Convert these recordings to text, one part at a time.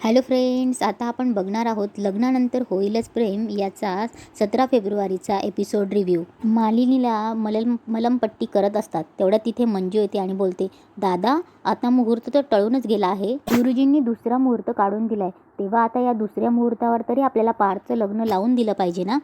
Hello friends आता आपण बघणार आहोत लग्नानंतर होईलच प्रेम याचा सतरा फेब्रुवारीचा एपिसोड रिव्ह्यू मालिनीला मलम मलमपट्टी करत असतात. तेवढ्या तिथे मंजू येते आणि बोलते दादा आता मुहूर्त तर टळूनच गेला आहे. गुरुजींनी दुसरा मुहूर्त काढून दिलाय. तेव्हा आता या दुसऱ्या मुहूर्तावर तरी आपल्याला पारचं लग्न लावून दिलं पाहिजे ना?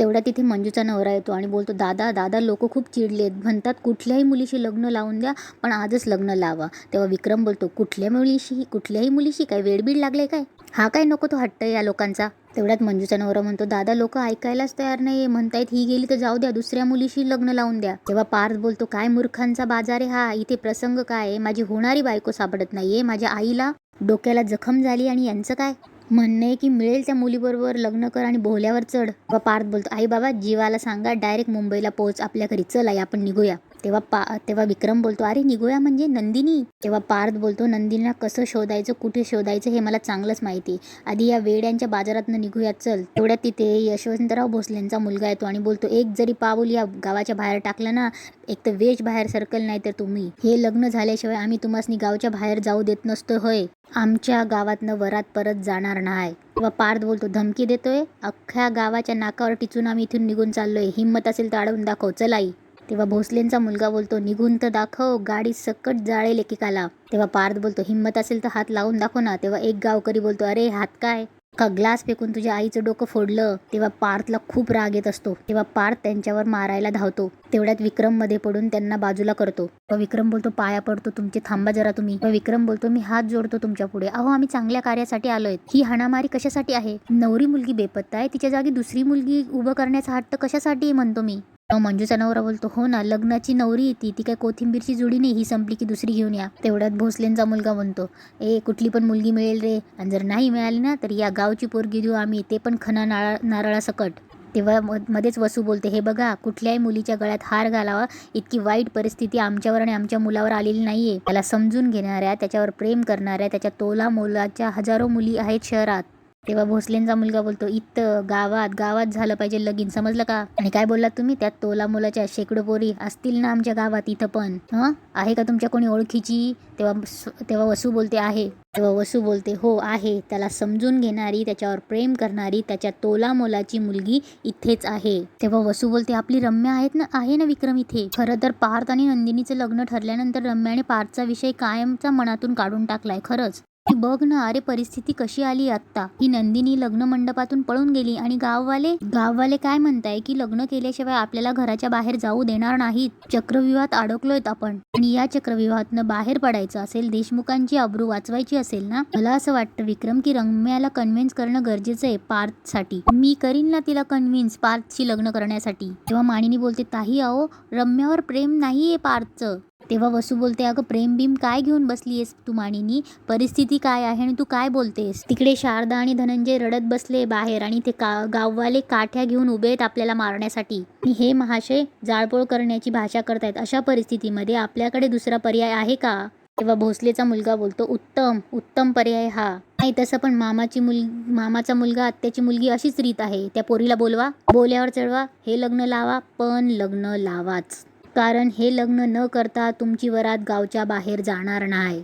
तेवढ्या तिथे मंजूचा नवरा येतो आणि बोलतो दादा दादा लोक खूप चिडलेत म्हणतात कुठल्याही मुलीशी लग्न लावून द्या पण आजच लग्न लावा. तेव्हा विक्रम बोलतो कुठल्या मुलीशी कुठल्याही मुलीशी काय वेडबीड लागले काय? हा काय नको तो हट्ट या लोकांचा. तेवढ्यात मंजूचा नवरा म्हणतो दादा लोक ऐकायलाच तयार नाही म्हणतायत ही गेली तर जाऊ द्या दुसऱ्या मुलीशी लग्न लावून द्या. तेव्हा पार्थ बोलतो काय मूर्खांचा बाजार आहे हा? इथे प्रसंग काय आहे? माझी होणारी बायको सापडत नाहीये. माझ्या आईला डोक्याला जखम झाली आणि यांचं काय? म्हणणं आहे की मिळेल त्या मुलीबरोबर लग्न कर आणि बोहल्यावर चढ. व पार्थ बोलतो. आई बाबा जीवाला सांगा डायरेक्ट मुंबईला पोहोच. आपल्या घरी चल आई आपण निघूया. तेव्हा पा तेव्हा विक्रम बोलतो अरे निघूया म्हणजे नंदिनी. तेव्हा पार्थ बोलतो नंदिनीला कसं शोधायचं कुठे शोधायचं हे मला चांगलंच माहिती आधी या वेड्यांच्या बाजारातनं निघूया चल. तेवढ्यात तिथे यशवंतराव भोसलेंचा मुलगा येतो आणि बोलतो एक जरी पाऊल या गावाच्या बाहेर टाकलं ना एक तर वेश बाहेर सरकल नाही तर तुम्ही. हे लग्न झाल्याशिवाय आम्ही तुम्हाला गावच्या बाहेर जाऊ देत नसतो होय. आमच्या गावातनं वरात परत जाणार नाही. तेव्हा पार्थ बोलतो धमकी देतोय? अख्ख्या गावाच्या नाकावर टिचून आम्ही इथून निघून चाललोय. हिंमत असेल तर अडवून दाखव. चलाई आई. तेव्हा भोसलेंचा मुलगा बोलतो निघून तर दाखव गाडी सकट जाळेल एकेकाला. तेव्हा पार्थ बोलतो हिंमत असेल तर हात लावून दाखव ना. तेव्हा एक गावकरी बोलतो अरे हात काय? का ग्लास फेकून तुझ्या आईचं डोकं फोडलं. तेव्हा पार्थला खूप राग येत असतो. तेव्हा पार्थ त्यांच्यावर मारायला धावतो. तेवढ्यात विक्रममध्ये पडून त्यांना बाजूला करतो. विक्रम बोलतो पाया पडतो तुमचे थांबा जरा तुम्ही. विक्रम बोलतो मी हात जोडतो तुमच्यापुढे. अहो आम्ही चांगल्या कार्यासाठी आलोय. ही हाणामारी कशासाठी आहे? नवरी मुलगी बेपत्ता आहे. तिच्या जागी दुसरी मुलगी उभं करण्याचा हट्ट कशासाठी आहे? म्हणतो मी. मंजूचा म्हणजे नवरा बोलतो. हो ना लग्नाची नवरी येते ती काय कोथिंबीरची जुडी नाही ही संपली की दुसरी घेऊन या. तेवढ्यात भोसलेंचा मुलगा म्हणतो ए कुठली पण मुलगी मिळेल रे. आणि जर नाही मिळाली ना तर या गावची पोरगी देऊ आम्ही ते पण खना नारळ नारळासकट. तेव्हा म- मध्येच वसू बोलते हे बघा कुठल्याही मुलीच्या गळ्यात हार घालावा. इतकी वाईट परिस्थिती आमच्यावर आणि आमच्या मुलावर आलेली नाहीये. त्याला समजून घेणाऱ्या त्याच्यावर प्रेम करणाऱ्या त्याच्या तोला मोलाच्या हजारो मुली आहेत शहरात. तेव्हा भोसलेंचा मुलगा बोलतो इथं गावात गावात झालं पाहिजे लगीन समजलं का? आणि काय बोललात तुम्ही? त्यात तोला मुलाच्या शेकडो पोरी असतील ना आमच्या गावात इथं पण. हं? आहे का तुमच्या कोणी ओळखीची? तेव्हा तेव्हा वसू बोलते आहे. तेव्हा वसू बोलते हो आहे. त्याला समजून घेणारी त्याच्यावर प्रेम करणारी त्याच्या तोला मोलाची मुलगी इथेच आहे. तेव्हा वसू बोलते आपली रम्या आहेत ना आहे ना विक्रम इथे? खरं तर पार्थ आणि नंदिनीचं लग्न ठरल्यानंतर रम्याने पार्थचा विषय कायमचा मनातून काढून टाकलाय खरंच. बघ ना अरे परिस्थिती कशी आली आत्ता? ही नंदिनी लग्न मंडपातून पळून गेली आणि गाववाले गाववाले काय म्हणताय की लग्न केल्याशिवाय आपल्याला घराच्या बाहेर जाऊ देणार नाहीत. चक्रव्यूहात अडकलोय आपण. आणि या चक्रव्यूहातनं बाहेर पडायचं असेल देशमुखांची अब्रू वाचवायची असेल ना? मला असं वाटतं विक्रम की रम्याला कन्व्हिन्स करणं गरजेचं आहे पार्थसाठी. मी करीन ना तिला कन्व्हिन्स पार्थशी लग्न करण्यासाठी. तेव्हा मानिनी बोलते ताही अहो रम्यावर प्रेम नाहीये पार्थचं. तेव्हा वसू बोलते अगं प्रेमबीम काय घेऊन बसलीयस तू माणिनी परिस्थिती काय आहे आणि तू काय बोलतेस? तिकडे शारदा आणि धनंजय रडत बसले बाहेर आणि ते का गाववाले काठ्या घेऊन उभे आहेत आपल्याला मारण्यासाठी. हे महाशय जाळपोळ करण्याची भाषा करतायत. अशा परिस्थितीमध्ये आपल्याकडे दुसरा पर्याय आहे का? तेव्हा भोसलेचा मुलगा बोलतो उत्तम उत्तम पर्याय हा. नाही तसं पण मामाची मुल मामाचा मुलगा आत्याची मुलगी अशीच रीत आहे. त्या पोरीला बोलवा. बोल्यावर चढवा. हे लग्न लावा पण लग्न लावाच. कारण हे लग्न न करता तुमची वरात गावच्या बाहेर जाणार नाही.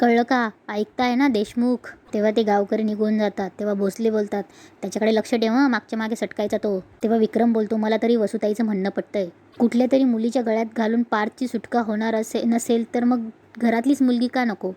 कळलं का? ऐकताय ना देशमुख? तेव्हा ते गावकरी निघून जातात. तेव्हा भोसले बोलतात त्याच्याकडे लक्ष ठेव मागच्या मागे सटकायचा तो. तेव्हा विक्रम बोलतो मला तरी वसुताईचं म्हणणं पटतंय. कुठल्या तरी मुलीच्या गळ्यात घालून पार्थची सुटका होणार असे नसेल तर मग घरातलीच मुलगी का नको?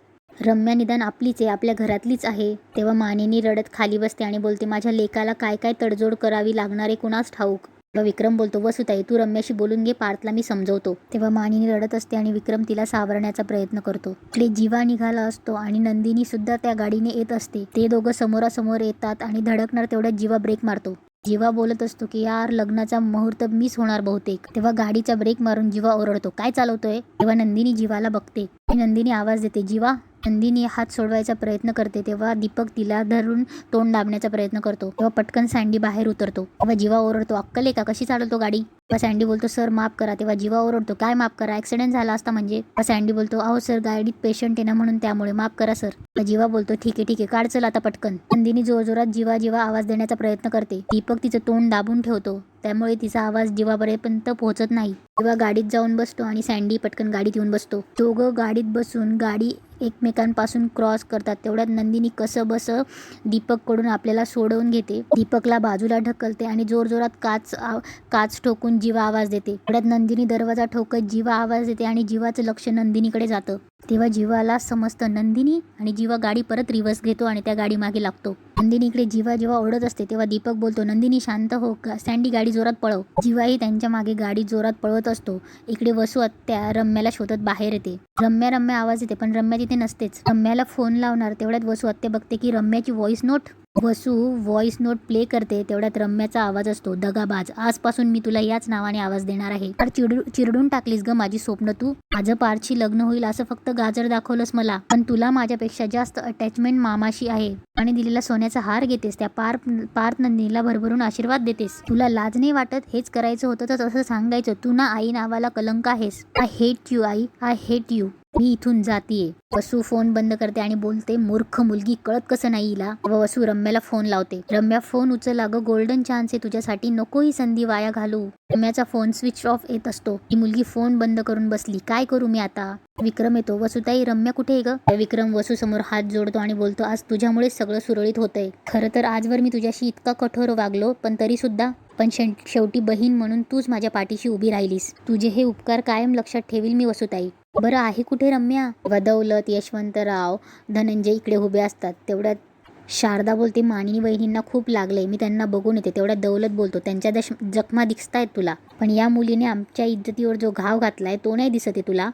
रम्या निदान आपलीच आहे आपल्या घरातलीच आहे. तेव्हा मानेनी रडत खाली बसते आणि बोलते माझ्या लेकाला काय काय तडजोड करावी लागणार आहे कुणाच ठाऊक? विक्रम बोलतो वसुताई तू रम्याशी बोलून घे पार्थला मी समजवतो. तेव्हा मानिनी रडत असते आणि विक्रम तिला सावरण्याचा प्रयत्न करतो. तिकडे जीवा निघाला असतो आणि नंदिनी सुद्धा त्या गाडीने येत असते. ते दोघं समोरासमोर येतात आणि धडकणार तेवढ्यात जीवा ब्रेक मारतो. जीवा बोलत असतो की यार लग्नाचा मुहूर्त मिस होणार बहुतेक. तेव्हा गाडीचा ब्रेक मारून जीवा ओरडतो काय चालवतोय? तेव्हा नंदिनी जीवाला बघते. नंदिनी आवाज देते जीवा नंदिनी हात सोडवायचा प्रयत्न करते तेव्हा दीपक तिला धरून तोंड दाबण्याचा प्रयत्न करतो. तेव्हा पटकन सँडी बाहेर उतरतो. तेव्हा जीवा ओरडतो अक्कल आहे का? कशी चालवतो गाडी? तेव्हा सँडी बोलतो सर माफ करा. तेव्हा जीवा ओरडतो काय माफ करा? ऍक्सिडेंट झाला असता म्हणजे? सँडी बोलतो अहो सर गाडीत पेशंट आहे ना म्हणून त्यामुळे माफ करा सर. जीवा बोलतो ठीक आहे ठीक आहे काढ चल आता पटकन. नंदिनी जोरजोरात जीवा जीवा आवाज देण्याचा प्रयत्न करते. दीपक तिचं तोंड दाबून ठेवतो. त्यामुळे तिचा आवाज जीवापर्यंत पोहोचत नाही. तेव्हा गाडीत जाऊन बसतो आणि सँडी पटकन गाडीत येऊन बसतो. दोघं गाडीत बसून गाडी एकमेकांपासून क्रॉस करतात. तेवढ्यात नंदिनी कसं बसं दीपककडून आपल्याला सोडवून घेते. दीपकला बाजूला ढकलते आणि जोरजोरात काच काच ठोकून जीवा आवाज देते. तेवढ्यात नंदिनी दरवाजा ठोकत जीवा आवाज देते आणि जीवाचं लक्ष नंदिनीकडे जातं. तेव्हा जीवाला समजतं नंदिनी आणि जीवा गाडी परत रिव्हर्स घेतो आणि त्या गाडी मागे लागतो. नंदिनी इकडे जीवा जेव्हा ओढत असते तेव्हा दीपक बोलतो नंदिनी शांत हो सँडी गाडी जोरात पळव. जीवाही त्यांच्या मागे गाडी जोरात पळवत असतो. इकडे वसू त्या रम्याला शोधत बाहेर येते. रम्या रम्या आवाज येते पण रम्या तिथे नसतेच. रम्याला फोन लावणार तेवढ्यात वसू आत्या बघते की रम्याची voice note Vasu voice note play करते तेवढ्यात रम्याचा आवाज असतो दगाबाज. आजपासून मी तुला याच नावाने आवाज देणार आहे. फार चिडू चिरडून टाकलीस ग माझी स्वप्न तू. माझं पारची लग्न होईल असं फक्त गाजर दाखवलंस मला. पण तुला माझ्यापेक्षा जास्त अटॅचमेंट मामाशी आहे. आणि दिलेला सोन्याचा हार घेतेस त्या पार पार्थ नंदिनीला भरभरून आशीर्वाद देतेस. तुला लाज नाही वाटत? हेच करायचं होतं तर तसं सांगायचं. तू ना आई नावाला कलंक आहेस. आय हेट यू आई. आय हेट यू मी इथून जातीये. वसू फोन बंद करते आणि बोलते मूर्ख मुलगी कळत कसं नाही हिला? व वसू रम्याला फोन लावते. रम्या फोन उचलला ग गोल्डन चान्स आहे तुझ्यासाठी. नको ही संधी वाया घालू. रम्याचा फोन स्विच ऑफ येत असतो. ही मुलगी फोन बंद करून बसली. काय करू मी आता? विक्रम येतो. वसुताई रम्या कुठे आहे ग? विक्रम वसू समोर हात जोडतो आणि बोलतो आज तुझ्यामुळे सगळं सुरळीत होतंय. खरं तर आजवर मी तुझ्याशी इतका कठोर वागलो पण तरी सुद्धा. पण शेवटी बहीण म्हणून तूच माझ्या पाठीशी उभी राहिलीस. तुझे हे उपकार कायम लक्षात ठेवील मी वसुताई. बरं आहे कुठे रम्या? वदौलत दौलत यशवंतराव धनंजय इकडे उभे असतात. तेवढ्यात शारदा बोलते मानिनी बहिणींना खूप लागले मी त्यांना बघून येते. तेवढ्या दौलत बोलतो त्यांच्या दश जखमा दिसतायत तुला. पण या मुलीने आमच्या इज्जतीवर जो घाव घातलाय तो नाही दिसत आहे तुला.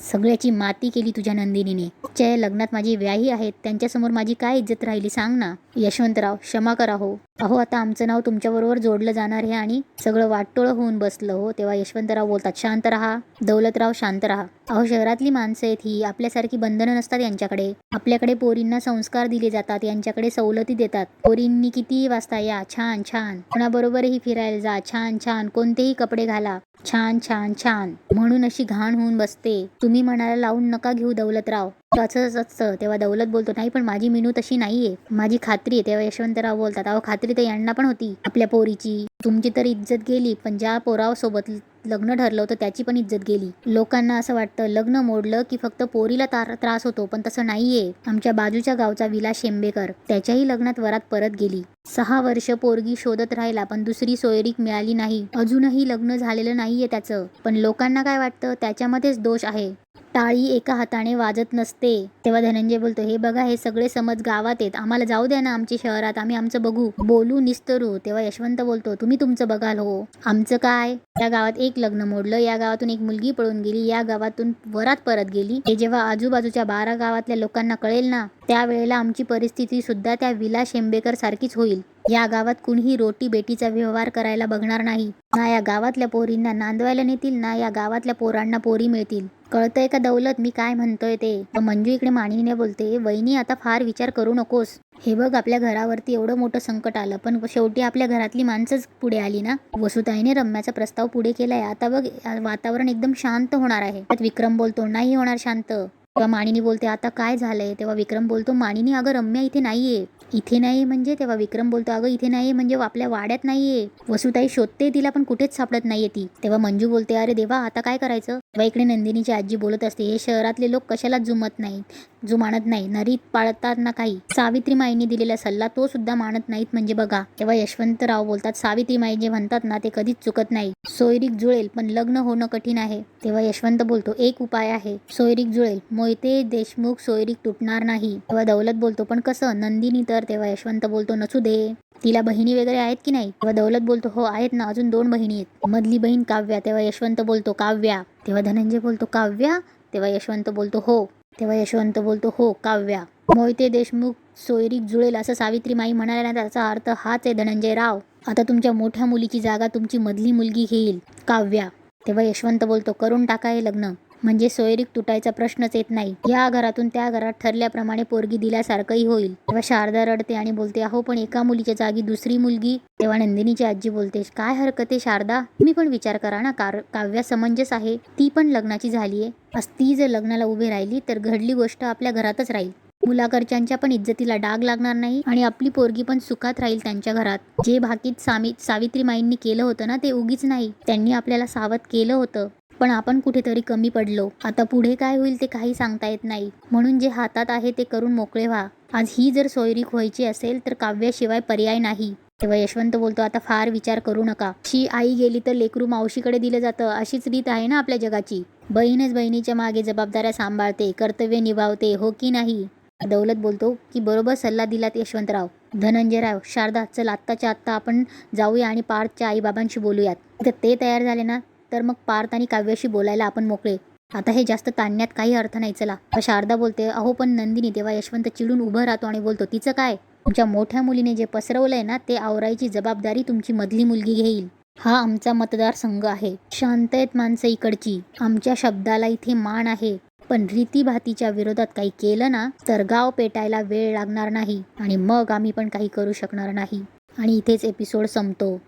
सगळ्याची माती केली तुझ्या नंदिनीने. च्या या लग्नात माझी व्याही आहेत त्यांच्यासमोर माझी काय इज्जत राहिली सांग ना. यशवंतराव क्षमा करा हो. अहो आता आमचं नाव तुमच्याबरोबर जोडलं जाणार आहे आणि सगळं वाटटोळं होऊन बसलं हो. तेव्हा यशवंतराव बोलतात शांत राहा. दौलतराव शांत राहा. अहो शहरातली माणसं आहेत ही. आपल्यासारखी बंधनं नसतात यांच्याकडे. आपल्याकडे पोरींना संस्कार दिले जातात यांच्याकडे सवलती देतात. पोरींनी कितीही वाजता या? छान छान. कोणाबरोबरही फिरायला जा. छान छान. कोणतेही कपडे घाला. छान छान छान. म्हणून अशी घाण होऊन बसते. तुम्ही म्हणायला लावून नका घेऊ दौलतराव. असंच असतं तेव्हा दौलत बोलतो नाही पण माझी मिनू तशी नाहीये. माझी खात्री आहे. तेव्हा यशवंतराव बोलतात अहो खात्री तर यांना पण होती आपल्या पोरीची. तुमची तर इज्जत गेली पण ज्या पोरासोबत लग्न ठरलं होतं त्याची पण इज्जत गेली. लोकांना असं वाटतं लग्न मोडलं की फक्त पोरीला तार त्रास होतो पण तसं नाहीये. आमच्या बाजूच्या गावचा विलास शेंबेकर त्याच्याही लग्नात वरात परत गेली. सहा वर्ष पोरगी शोधत राहिला पण दुसरी सोयरीक मिळाली नाही. अजूनही लग्न झालेलं नाहीये त्याचं. पण लोकांना काय वाटतं त्याच्यामध्येच दोष आहे. टाळी एका हाताने वाजत नसते. तेव्हा धनंजय बोलतो हे बघा हे सगळे समज गावात आहेत. आम्हाला जाऊ द्या ना आमच्या शहरात आम्ही आमचं बघू. बोलू निस्तरू. तेव्हा यशवंत बोलतो तुम्ही तुमचं बघाल हो. आमचं काय? या गावात एक लग्न मोडलं. या गावातून एक मुलगी पळून गेली. या गावातून वरात परत गेली. हे जेव्हा आजूबाजूच्या बारा गावातल्या लोकांना कळेल ना त्यावेळेला आमची परिस्थिती सुद्धा त्या विला शेंबेकर सारखीच होईल. या गावात कुणीही रोटी बेटीचा व्यवहार करायला बघणार नाही. ना या गावातल्या पोरींना नांदवायला नेतील ना या गावातल्या पोरांना पोरी मिळतील. कळतंय का दौलत? मी काय म्हणतोय ते? मंजू इकडे मानिनीने बोलते वहिनी आता फार विचार करू नकोस. हे बघ आपल्या घरावरती एवढं मोठं संकट आलं पण शेवटी आपल्या घरातली माणसंच पुढे आली ना? वसुताईने रम्याचा प्रस्ताव पुढे केलाय. आता बघ वातावरण एकदम शांत होणार आहे. त्यात विक्रम बोलतो नाही होणार शांत. तेव्हा माणिनी बोलते आता काय झालंय? तेव्हा विक्रम बोलतो माणिनी अगं रम्या इथे नाहीये. इथे नाही म्हणजे? तेव्हा विक्रम बोलतो अगं इथे नाही म्हणजे आपल्या वाड्यात नाहीये. वसुताई शोधते तिला पण कुठेच सापडत नाहीये ती. तेव्हा मंजू बोलते अरे देवा आता काय करायचं? तेव्हा इकडे नंदिनीची आजी बोलत असते हे शहरातले लोक कशाला जुमत नाहीत? जो मानत नाही. नरीत पाळतात ना काही. सावित्री माईने दिलेला सल्ला तो सुद्धा मानत नाहीत. म्हणजे बघा तेव्हा यशवंतराव बोलतात सावित्री माई जे म्हणतात ना ते कधीच चुकत नाही. सोयरीक जुळेल पण लग्न होणं कठीण आहे. तेव्हा यशवंत बोलतो एक उपाय आहे. सोयरीक जुळेल. मोहिते देशमुख सोयरीक तुटणार नाही. तेव्हा दौलत बोलतो पण कसं? नंदिनी तर तेव्हा यशवंत बोलतो नसू दे. तिला बहिणी वगैरे आहेत की नाही? तेव्हा दौलत बोलतो हो आहेत ना. अजून दोन बहिणी आहेत. मधली बहीण काव्या तेव्हा यशवंत बोलतो काव्या. तेव्हा धनंजय बोलतो काव्या? तेव्हा यशवंत बोलतो हो. तेव्हा यशवंत बोलतो हो काव्या. मोहिते देशमुख सोयरीक जुळेल असं सावित्री माई म्हणाल्या ना त्याचा अर्थ हाच आहे धनंजय राव आता तुमच्या मोठ्या मुलीची जागा तुमची मधली मुलगी घेईल काव्या. तेव्हा यशवंत बोलतो करून टाका हे लग्न. म्हणजे सोयरीक तुटायचा प्रश्नच येत नाही. या घरातून त्या घरात ठरल्याप्रमाणे पोरगी दिल्यासारखंही होईल. तेव्हा शारदा रडते आणि बोलते अहो पण एका मुलीच्या जागी दुसरी मुलगी. तेव्हा नंदिनीची आजी बोलते काय हरकत आहे शारदा? तुम्ही पण विचार करा ना कार काव्या समंजस आहे. ती पण लग्नाची झालीये आज ती जर लग्नाला उभी राहिली तर घडली गोष्ट आपल्या घरातच राहील. मुलाकडच्यांच्या पण इज्जतीला डाग लागणार नाही आणि आपली पोरगी पण सुखात राहील त्यांच्या घरात. जे भाकीत सामी सावित्रीमाईंनी केलं होतं ना ते उगीच नाही. त्यांनी आपल्याला सावध केलं होतं. पण आपण कुठेतरी कमी पडलो. आता पुढे काय होईल ते काही सांगता येत नाही. म्हणून जे हातात आहे ते करून मोकळे व्हा. आज ही जर सोयरीक व्हायची असेल तर काव्याशिवाय पर्याय नाही. तेव्हा यशवंत बोलतो आता फार विचार करू नका. शी आई गेली तर लेकरू मावशीकडे दिलं जातं. अशीच रीत आहे ना आपल्या जगाची. बहीणच बहिणीच्या मागे जबाबदाऱ्या सांभाळते कर्तव्य निभावते हो की नाही? दौलत बोलतो की बरोबर सल्ला दिलात यशवंतराव. धनंजयराव शारदा चल आत्ताच्या आत्ता आपण जाऊया आणि पार्थच्या आईबाबांशी बोलूयात. तर ते तयार झाले ना? तर मग पार्थ आणि काव्याशी बोलायला आपण मोकळे. आता हे जास्त ताणण्यात काही अर्थ नाही चला. शारदा बोलते अहो पण नंदिनी तेव्हा यशवंत चिडून उभं राहतो आणि बोलतो तिचं काय? तुमच्या मोठ्या मुलीने जे पसरवलंय ना ते आवरायची जबाबदारी तुमची मधली मुलगी घेईल. हा आमचा मतदारसंघ आहे. शांत आहेत माणसं इकडची. आमच्या शब्दाला इथे मान आहे. पण रीतीभातीच्या विरोधात काही केलं ना तर गाव पेटायला वेळ लागणार नाही. आणि मग आम्ही पण काही करू शकणार नाही. आणि इथेच एपिसोड संपतो.